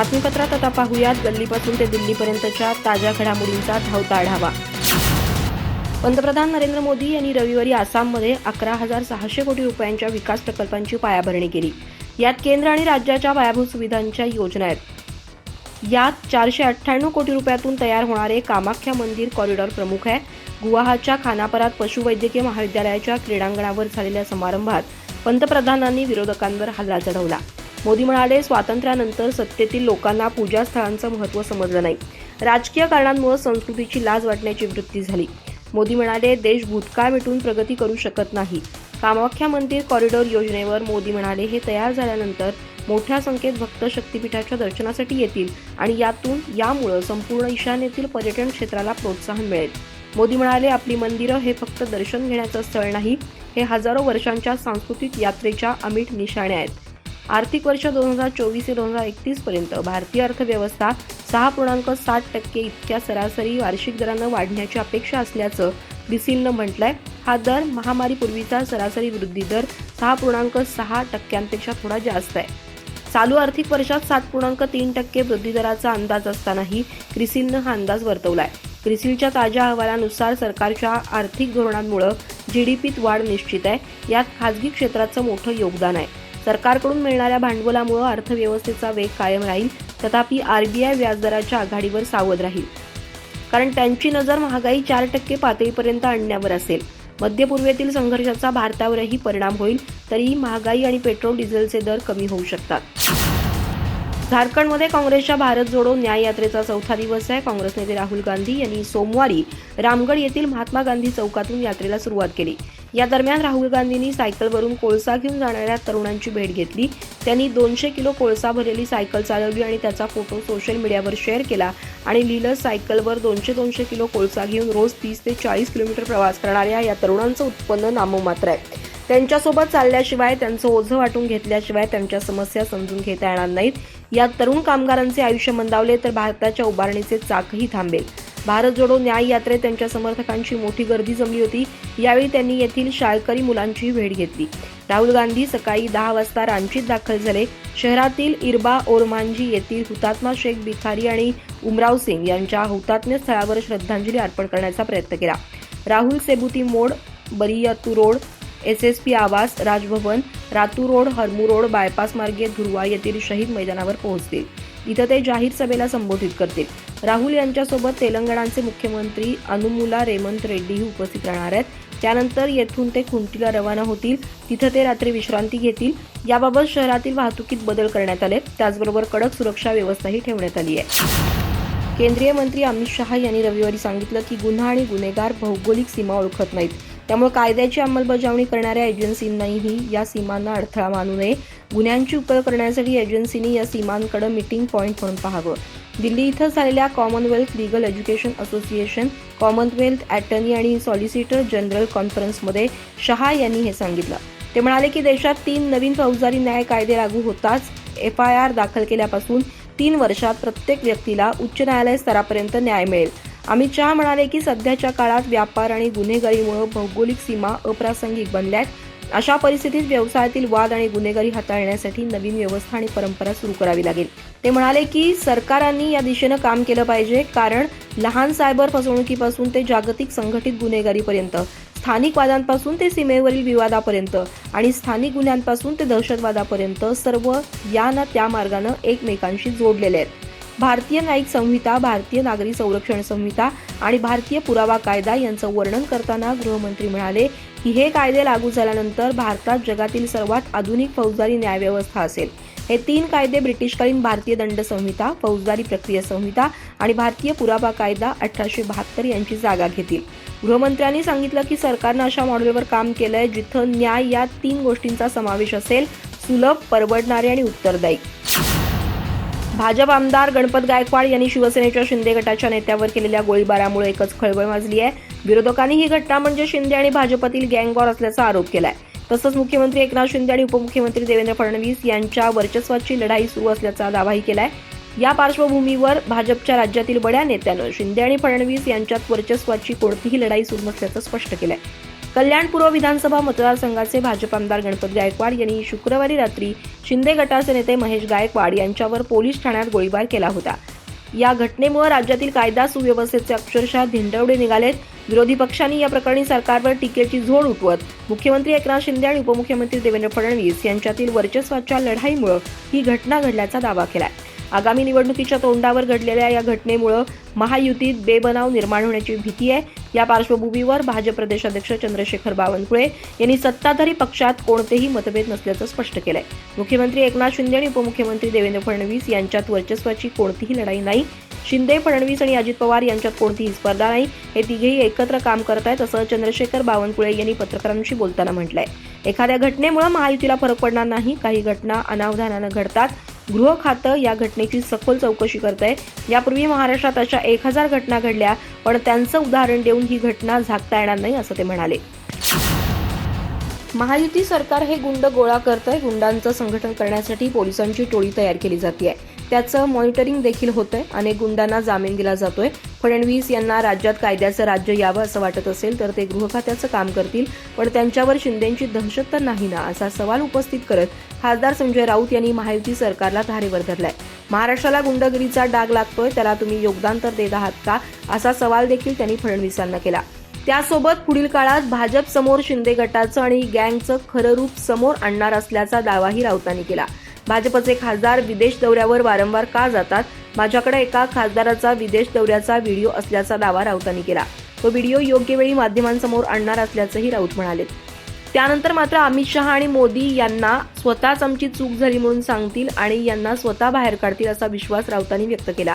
बातमीपत्रात आता पाहूयात. गल्लीपासून ते दिल्लीपर्यंतच्या ताज्या घडामोडींचा धावता आढावा. पंतप्रधान नरेंद्र मोदी यांनी रविवारी आसाममध्ये अकरा हजार सहाशे कोटी रुपयांच्या विकास प्रकल्पांची पायाभरणी केली. यात केंद्र आणि राज्याच्या पायाभूत सुविधांच्या योजना आहेत. यात चारशे अठ्ठ्याण्णव कोटी रुपयातून तयार होणारे कामाख्या मंदिर कॉरिडॉर प्रमुख आहे गुवाहाच्या खानापरात पशुवैद्यकीय महाविद्यालयाच्या क्रीडांगणावर झालेल्या समारंभात पंतप्रधानांनी विरोधकांवर हल्ला चढवला. मोदी म्हणाले स्वातंत्र्यानंतर सत्तेतील लोकांना पूजास्थळांचं महत्त्व समजलं नाही. राजकीय कारणांमुळे संस्कृतीची लाज वाटण्याची वृत्ती झाली. मोदी म्हणाले देश भूतकाळ मिटून प्रगती करू शकत नाही. कामाख्या मंदिर कॉरिडॉर योजनेवर मोदी म्हणाले हे तयार झाल्यानंतर मोठ्या संख्येत भक्त शक्तिपीठाच्या दर्शनासाठी येतील आणि यातून यामुळं संपूर्ण ईशान्येतील पर्यटन क्षेत्राला प्रोत्साहन मिळेल. मोदी म्हणाले आपली मंदिरं हे फक्त दर्शन घेण्याचं स्थळ नाही हे हजारो वर्षांच्या सांस्कृतिक यात्रेच्या अमीट निशाण्या आहेत. आर्थिक वर्ष दोन हजार चोवीस ते दोन हजार एकतीसपर्यंत भारतीय अर्थव्यवस्था सहा पूर्णांक सात टक्के इतक्या सरासरी वार्षिक दरानं वाढण्याची अपेक्षा असल्याचं डिसिलनं म्हटलंय. हा दर महामारीपूर्वीचा सरासरी वृद्धी दर सहा पूर्णांक सहा टक्क्यांपेक्षा थोडा जास्त आहे. चालू आर्थिक वर्षात सात पूर्णांक तीन टक्के वृद्धी दराचा अंदाज असतानाही क्रिसिलनं हा अंदाज वर्तवलाय. क्रिसिलच्या ताज्या अहवालानुसार सरकारच्या आर्थिक धोरणांमुळे जीडीपीत वाढ निश्चित आहे. यात खाजगी क्षेत्राचं मोठं योगदान आहे. सरकारकडून मिळणाऱ्या भांडवलामुळे अर्थव्यवस्थेचा वेग कायम राहील तथापि आरबीआय व्याजदराच्या आघाडीवर सावध राहील. कारण त्यांची नजर महागाई चार टक्के पातळीपर्यंत आणण्यावर असेल. मध्य पूर्वेतील संघर्षाचा भारतावरही परिणाम होईल तरीही महागाई आणि पेट्रोल डिझेलचे दर कमी होऊ शकतात. झारखंडमध्ये काँग्रेसच्या भारत जोडो न्याय यात्रेचा चौथा दिवस आहे. काँग्रेस नेते राहुल गांधी यांनी सोमवारी रामगड येथील महात्मा गांधी चौकातून यात्रेला सुरुवात केली. या दरम्यान राहुल गांधींनी सायकलवरून कोळसा घेऊन जाणाऱ्या तरुणांची भेट घेतली. त्यांनी दोनशे किलो कोळसा भरलेली सायकल चालवली आणि त्याचा फोटो सोशल मीडियावर शेअर केला आणि लिहिलं सायकलवर दोनशे दोनशे किलो कोळसा घेऊन रोज तीस ते चाळीस किलोमीटर प्रवास करणाऱ्या या तरुणांचं उत्पन्न नाममात्र आहे. त्यांच्यासोबत चालल्याशिवाय त्यांचं ओझं वाटून घेतल्याशिवाय त्यांच्या समस्या समजून घेता येणार नाहीत. या तरुण कामगारांचे आयुष्य मंदावले तर भारताच्या उभारणीचे चाकही थांबेल. भारत जोडो न्याय यात्रेत त्यांच्या समर्थकांची मोठी गर्दी जमली होती. यावेळी त्यांनी येथील शाळकरी मुलांचीही भेट घेतली. राहुल गांधी सकाळी दहा वाजता रांचीत दाखल झाले. शहरातील इरबा ओरमांजी येथील हुतात्मा शेख बिखारी आणि उमराव सिंग यांच्या हुतात्म्य स्थळावर श्रद्धांजली अर्पण करण्याचा प्रयत्न केला. राहुल सेबुती मोड Bariatu road S S P आवास Raj Bhavan Ratu road Harmu road bypass मार्गे धुरवा येथील शहीद मैदानावर पोहोचतील. इथं ते जाहीर सभेला संबोधित करतील. राहुल यांच्यासोबत तेलंगणाचे मुख्यमंत्री अनुमुला रेमंत रेड्डीही उपस्थित राहणार आहेत. त्यानंतर येथून ते खुंटीला रवाना होतील. तिथं ते रात्री विश्रांती घेतील. याबाबत शहरातील वाहतुकीत बदल करण्यात आले. त्याचबरोबर कडक सुरक्षा व्यवस्थाही ठेवण्यात आली आहे. केंद्रीय मंत्री अमित शहा यांनी रविवारी सांगितलं की गुन्हा आणि गुन्हेगार भौगोलिक सीमा ओळखत नाहीत. त्यामुळे कायद्याची अंमलबजावणी करणाऱ्या एजन्सींनाही या सीमांना अडथळा मानू नये. गुन्ह्यांची उकल करण्यासाठी एजन्सींनी या सीमांकडे मीटिंग पॉईंट म्हणून पाहावं. दिल्ली इथं झालेल्या Commonwealth legal education association Commonwealth attorney आणि सॉलिसिटर जनरल कॉन्फरन्समध्ये शहा यांनी हे सांगितलं. ते म्हणाले की देशात तीन नवीन फौजदारी न्याय कायदे लागू होताच एफ आय आर दाखल केल्यापासून तीन वर्षात प्रत्येक व्यक्तीला उच्च न्यायालय स्तरापर्यंत न्याय मिळेल. अमित शहा म्हणाले की सध्याच्या काळात व्यापार आणि गुन्हेगारीमुळे भौगोलिक सीमा अप्रासंगिक बनल्यात. अशा परिस्थितीत व्यवसायातील वाद आणि गुन्हेगारी हाताळण्यासाठी नवीन व्यवस्था आणि परंपरा सुरू करावी लागेल. ते म्हणाले की सरकारांनी या दिशेनं काम केलं पाहिजे कारण लहान सायबर फसवणुकीपासून ते जागतिक संघटित गुन्हेगारीपर्यंत स्थानिक वादांपासून ते सीमेवरील विवादापर्यंत आणि स्थानिक गुन्ह्यांपासून ते दहशतवादापर्यंत सर्व या ना त्या मार्गानं एकमेकांशी जोडलेले आहेत. भारतीय न्यायिक संहिता भारतीय नागरी संरक्षण संहिता आणि भारतीय पुरावा कायदा यांचं वर्णन करताना गृहमंत्री म्हणाले की हे कायदे लागू झाल्यानंतर भारतात जगातील सर्वात आधुनिक फौजदारी न्यायव्यवस्था असेल. हे तीन कायदे ब्रिटिशकालीन भारतीय दंड संहिता फौजदारी प्रक्रिया संहिता आणि भारतीय पुरावा कायदा अठराशे बहात्तर यांची जागा घेतील. गृहमंत्र्यांनी सांगितलं की सरकारनं अशा मॉडेलवर काम केलंय जिथं न्याय या तीन गोष्टींचा समावेश असेल सुलभ परवडणारे आणि उत्तरदायी. भाजप आमदार गणपत गायकवाड यांनी शिवसेनेच्या शिंदे गटाच्या नेत्यावर केलेल्या गोळीबारामुळे एकच खळबळ माजली आहे. विरोधकांनी ही घटना म्हणजे शिंदे आणि भाजपातील गँगवॉर असल्याचा आरोप केलाय. तसंच मुख्यमंत्री एकनाथ शिंदे आणि उपमुख्यमंत्री देवेंद्र फडणवीस यांच्या वर्चस्वाची लढाई सुरू असल्याचा दावाही केलाय. या पार्श्वभूमीवर भाजपच्या राज्यातील बड्या नेत्यानं शिंदे आणि फडणवीस यांच्यात वर्चस्वाची कोणतीही लढाई सुरू नसल्याचं स्पष्ट केलंय. कल्याण पूर्व विधानसभा मतदारसंघाचे भाजप आमदार गणपत गायकवाड यांनी शुक्रवारी रात्री शिंदे गटाचे नेते महेश गायकवाड यांच्यावर पोलीस ठाण्यात गोळीबार केला होता. या घटनेमुळे राज्यातील कायदा सुव्यवस्थेचे अक्षरशः धिंडवडे निघालेत. विरोधी पक्षांनी या प्रकरणी सरकारवर टीकेची झोड उठवत मुख्यमंत्री एकनाथ शिंदे आणि उपमुख्यमंत्री देवेंद्र फडणवीस यांच्यातील वर्चस्वाच्या लढाईमुळे ही घटना घडल्याचा दावा केला आहे आगामी निवडणुकीच्या तोंडावर घडलेल्या या घटनेमुळं महायुतीत बेबनाव निर्माण होण्याची भीती आहे. या पार्श्वभूमीवर भाजप प्रदेशाध्यक्ष चंद्रशेखर बावनकुळे यांनी सत्ताधारी पक्षात कोणतेही मतभेद नसल्याचं स्पष्ट केलंय. मुख्यमंत्री एकनाथ शिंदे आणि उपमुख्यमंत्री देवेंद्र फडणवीस यांच्यात वर्चस्वाची कोणतीही लढाई नाही. शिंदे फडणवीस आणि अजित पवार यांच्यात कोणतीही स्पर्धा नाही. हे तिघेही एकत्र काम करत आहेत असं चंद्रशेखर बावनकुळे यांनी पत्रकारांशी बोलताना म्हटलंय. एखाद्या घटनेमुळे महायुतीला फरक पडणार नाही. काही घटना अनावधानानं घडतात. गृह खातं या घटनेची सखोल चौकशी करत आहे यापूर्वी महाराष्ट्रात अशा एक हजार घटना घडल्या पण त्यांचं उदाहरण देऊन ही घटना झाकता येणार नाही असं ते म्हणाले. महायुती सरकार हे गुंड गोळा करतंय गुंडांचं संघटन करण्यासाठी पोलिसांची टोळी तयार केली जाते त्याचं मॉनिटरिंग देखील होतंय. अनेक गुंडांना जामीन दिला जातोय. फडणवीस यांना राज्यात कायद्याचं राज्य यावं असं वाटत असेल तर ते गृहखात्याचं काम करतील. पण त्यांच्यावर शिंदेची दहशत तर नाही ना असा सवाल उपस्थित करत खासदार संजय राऊत यांनी महायुती सरकारला धारेवर धरलाय. महाराष्ट्राला गुंडगिरीचा डाग लागतोय त्याला तुम्ही योगदान तर देत आहात का असा सवाल देखील त्यांनी फडणवीसांना केला. त्यासोबत पुढील काळात भाजप समोर शिंदे गटाचं आणि गँगचं खरं रूप समोर आणणार असल्याचा दावाही राऊतांनी केला. भाजपचे खासदार विदेश दौऱ्यावर वारंवार का जातात? माझ्याकडे एका खासदाराचा विदेश दौऱ्याचा व्हिडिओ असल्याचा दावा राऊतांनी केला. तो व्हिडिओ योग्य वेळी माध्यमांसमोर आणणार असल्याचंही राऊत म्हणाले. त्यानंतर मात्र अमित शहा आणि मोदी यांना स्वतःच आमची चूक झाली म्हणून सांगतील आणि यांना स्वतः बाहेर काढतील असा विश्वास राऊतांनी व्यक्त केला.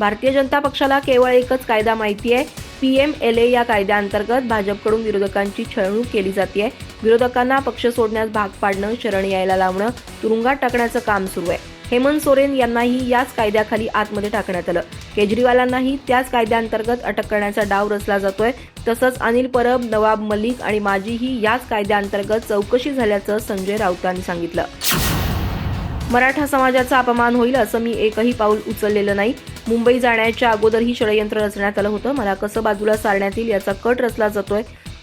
भारतीय जनता पक्षाला केवळ एकच कायदा माहिती आहे. पी एम एल ए या कायद्याअंतर्गत भाजपकडून विरोधकांची छळवणूक केली जाते विरोधकांना पक्ष सोडण्यास भाग पाडणं शरण यायला लावणं तुरुंगात टाकण्याचं काम सुरू आहे. हेमंत सोरेन यांनाही याच कायद्याखाली आतमध्ये टाकण्यात आलं. केजरीवालांनाही त्याच कायद्याअंतर्गत अटक करण्याचा डाव रचला जातोय. तसंच अनिल परब नवाब मलिक आणि माझीही याच कायद्याअंतर्गत चौकशी झाल्याचं संजय राऊतांनी सांगितलं. मराठा समाजाचा अपमान होईल असं मी एकही पाऊल उचललेलं नाही. मुंबई जाण्याच्या अगोदरही षडयंत्र रचण्यात आलं होतं. मला कसं बाजूला सारण्यात येईल याचा कट रचला जातोय.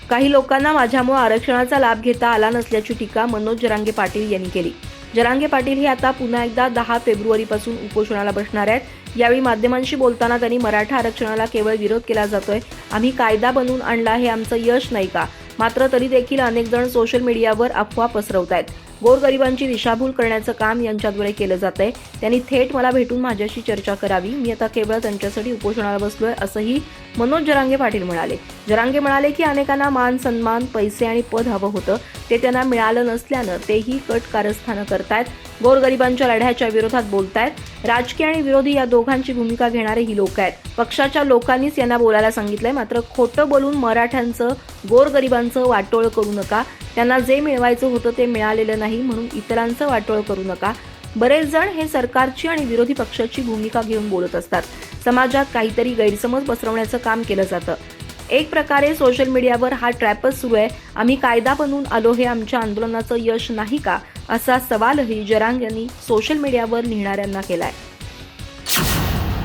काही लोकांना माझ्यामुळे आरक्षणाचा लाभ घेता आला नसल्याची टीका मनोज जरांगे पाटील यांनी केली. जरांगे पाटील हे आता पुन्हा एकदा दहा फेब्रुवारीपासून उपोषणाला बसणार आहेत. यावेळी माध्यमांशी बोलताना त्यांनी मराठा आरक्षणाला केवळ विरोध केला जातोय. आम्ही कायदा बनवून आणला हे आमचं यश नाही का? मात्र तरी देखील अनेक जण सोशल मीडियावर अफवा पसरवत आहेत गोरगरिबांची दिशाभूल करण्याचं काम यांच्याद्वारे केलं जात आहे त्यांनी थेट मला भेटून माझ्याशी चर्चा करावी. मी आता केवळ त्यांच्यासाठी उपोषणाला बसलोय असंही मनोज जरांगे पाटील म्हणाले जरांगे म्हणाले की अनेकांना मान सन्मान पैसे आणि पद हवं होतं. ते त्यांना मिळालं नसल्यानं तेही कट कारस्थानं करतायत गोरगरिबांच्या लढ्याच्या विरोधात बोलतायत. राजकीय आणि विरोधी या दोघांची भूमिका घेणारे ही लोक आहेत. पक्षाच्या लोकांनीच यांना बोलायला सांगितलंय. मात्र खोटं बोलून मराठ्यांचं गोरगरिबांचं वाटोळ करू नका. त्यांना जे मिळवायचं होतं ते मिळालेलं नाही म्हणून इतरांचं वाटोळ करू नका. बरेच जण हे सरकारची आणि विरोधी पक्षाची भूमिका घेऊन बोलत असतात. समाजात काहीतरी गैरसमज पसरवण्याचं काम केलं जातं. एक प्रकारे सोशल मीडियावर हा ट्रॅपच सुरू आहे. आम्ही कायदा बनवून आलो हे आमच्या आंदोलनाचं यश नाही का? असा सवालही जरांग यांनी सोशल मीडियावर लिहिणाऱ्यांना केलाय.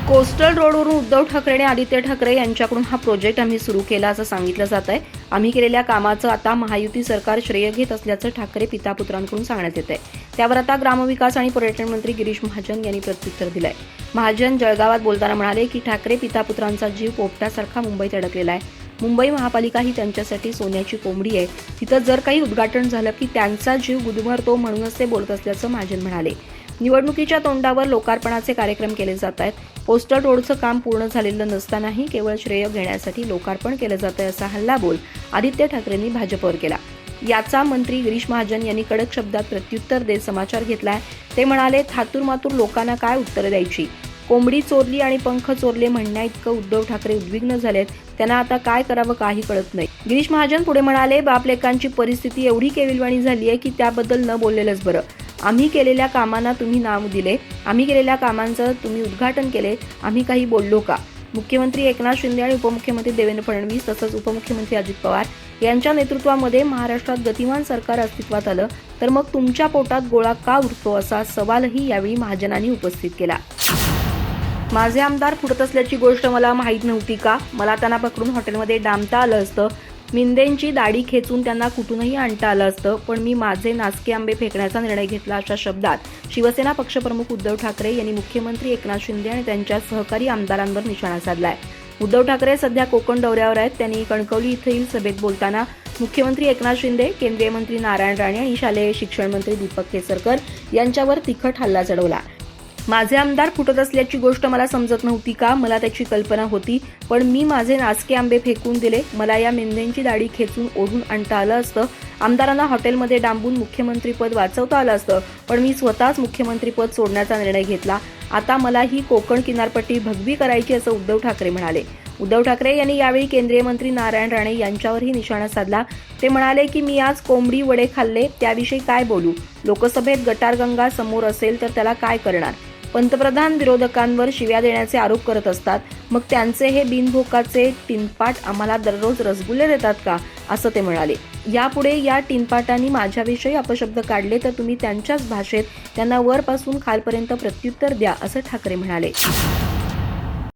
कोस्टल रोडवरून उद्धव ठाकरे आणि आदित्य ठाकरे यांच्याकडून हा प्रोजेक्ट आम्ही सुरू केला असं सांगितलं जात आहे. आम्ही केलेल्या कामाचं आता महायुती सरकार श्रेय घेत असल्याचं ठाकरे पितापुत्रांकडून सांगण्यात येत आहे त्यावर आता ग्रामविकास आणि पर्यटन मंत्री गिरीश महाजन यांनी प्रत्युत्तर दिलंय. महाजन जळगावात बोलताना म्हणाले की ठाकरे पितापुत्रांचा जीव पोपटासारखा मुंबईत अडकलेला आहे. मुंबई महापालिका ही त्यांच्यासाठी सोन्याची कोंबडी आहे. तिथं जर काही उद्घाटन झालं की त्यांचा जीव गुदमरतो म्हणूनच ते बोलत असल्याचं महाजन म्हणाले. निवडणुकीच्या तोंडावर लोकार्पणाचे कार्यक्रम केले जात आहेत. पोस्टर रोडचं काम पूर्ण झालेलं नसतानाही केवळ श्रेय घेण्यासाठी लोकार्पण केलं जात आहे असा हल्लाबोल आदित्य ठाकरेंनी भाजपवर केला. याचा मंत्री गिरीश महाजन यांनी कडक शब्दात प्रत्युत्तर देत समाचार घेतलाय. ते म्हणाले थातूर मातूर लोकांना काय उत्तरं द्यायची? कोंबडी चोरली आणि पंख चोरले म्हणण्या इतकं उद्धव ठाकरे उद्विग्न झालेत. त्यांना आता काय करावं काही कळत नाही. गिरीश महाजन पुढे म्हणाले बापलेकांची परिस्थिती एवढी केविलवाणी झाली आहे की त्याबद्दल न बोललेलंच बरं. आम्ही केलेल्या कामांना तुम्ही नाव दिले आम्ही केलेल्या कामांचं तुम्ही उद्घाटन केले आम्ही काही बोललो का? मुख्यमंत्री एकनाथ शिंदे आणि उपमुख्यमंत्री देवेंद्र फडणवीस तसंच उपमुख्यमंत्री अजित पवार यांच्या नेतृत्वामध्ये महाराष्ट्रात गतिमान सरकार अस्तित्वात आलं तर मग तुमच्या पोटात गोळा का उरतो असा सवालही यावेळी महाजनांनी उपस्थित केला. माझे आमदार फुटत असल्याची गोष्ट मला माहीत नव्हती का? मला त्यांना पकडून हॉटेलमध्ये डांबता आलं असतं. मिंदेंची दाढी खेचून त्यांना कुठूनही आणता आलं असतं पण मी माझे नासके आंबे फेकण्याचा निर्णय घेतला अशा शब्दात शिवसेना पक्षप्रमुख उद्धव ठाकरे यांनी मुख्यमंत्री एकनाथ शिंदे आणि त्यांच्या सहकारी आमदारांवर निशाणा साधलाय. उद्धव ठाकरे सध्या कोकण दौऱ्यावर आहेत. त्यांनी कणकवली येथील सभेत बोलताना मुख्यमंत्री एकनाथ शिंदे केंद्रीय मंत्री नारायण राणे आणि शालेय शिक्षण मंत्री दीपक केसरकर यांच्यावर तिखट हल्ला चढवला. माझे आमदार फुटत असल्याची गोष्ट मला समजत नव्हती का? मला त्याची कल्पना होती. पण मी माझे नाचके आंबे फेकून दिले. मला या मेंढ्यांची दाढी खेचून ओढून आणता आलं असतं. आमदारांना हॉटेलमध्ये डांबून मुख्यमंत्रीपद वाचवता आलं असतं. पण मी स्वतःच मुख्यमंत्रीपद सोडण्याचा निर्णय घेतला. आता मला ही कोकण किनारपट्टी भगवी करायची असं उद्धव ठाकरे म्हणाले. उद्धव ठाकरे यांनी यावेळी केंद्रीय मंत्री नारायण राणे यांच्यावरही निशाणा साधला. ते म्हणाले की मी आज कोंबडी वडे खाल्ले. त्याविषयी काय बोलू? लोकसभेत गटारगंगा समोर असेल तर त्याला काय करणार? पंतप्रधान विरोधकांवर शिव्या देण्याचे आरोप करत असतात. मग त्यांचे हे बिनभोकाचे टिनपाट आम्हाला दररोज रसगुल्ले देतात का? असं ते म्हणाले. यापुढे या टिनपाटांनी माझ्याविषयी अपशब्द काढले तर तुम्ही त्यांच्याच भाषेत त्यांना वरपासून खालपर्यंत प्रत्युत्तर द्या असं ठाकरे म्हणाले.